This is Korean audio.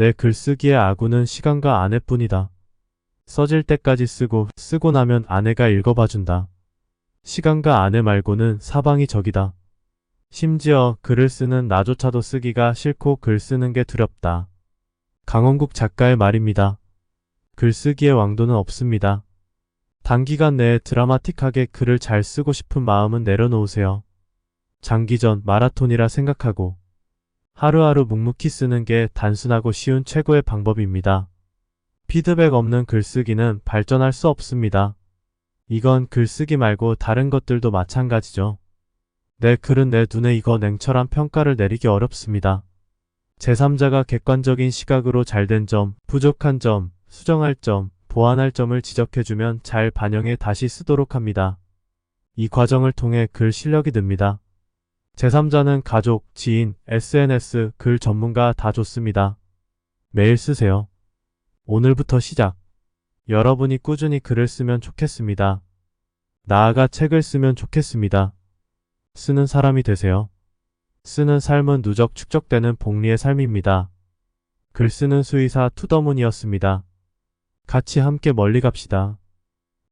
내 글쓰기의 아구는 시간과 아내뿐이다. 써질 때까지 쓰고 쓰고 나면 아내가 읽어봐준다. 시간과 아내 말고는 사방이 적이다. 심지어 글을 쓰는 나조차도 쓰기가 싫고 글 쓰는 게 두렵다. 강원국 작가의 말입니다. 글쓰기의 왕도는 없습니다. 단기간 내에 드라마틱하게 글을 잘 쓰고 싶은 마음은 내려놓으세요. 장기전 마라톤이라 생각하고 하루하루 묵묵히 쓰는 게 단순하고 쉬운 최고의 방법입니다. 피드백 없는 글쓰기는 발전할 수 없습니다. 이건 글쓰기 말고 다른 것들도 마찬가지죠. 내 글은 내 눈에 익어 냉철한 평가를 내리기 어렵습니다. 제3자가 객관적인 시각으로 잘된 점, 부족한 점, 수정할 점, 보완할 점을 지적해주면 잘 반영해 다시 쓰도록 합니다. 이 과정을 통해 글 실력이 듭니다. 제3자는 가족, 지인, SNS, 글 전문가 다 좋습니다. 매일 쓰세요. 오늘부터 시작. 여러분이 꾸준히 글을 쓰면 좋겠습니다. 나아가 책을 쓰면 좋겠습니다. 쓰는 사람이 되세요. 쓰는 삶은 누적 축적되는 복리의 삶입니다. 글 쓰는 수의사 투더문이었습니다. 같이 함께 멀리 갑시다.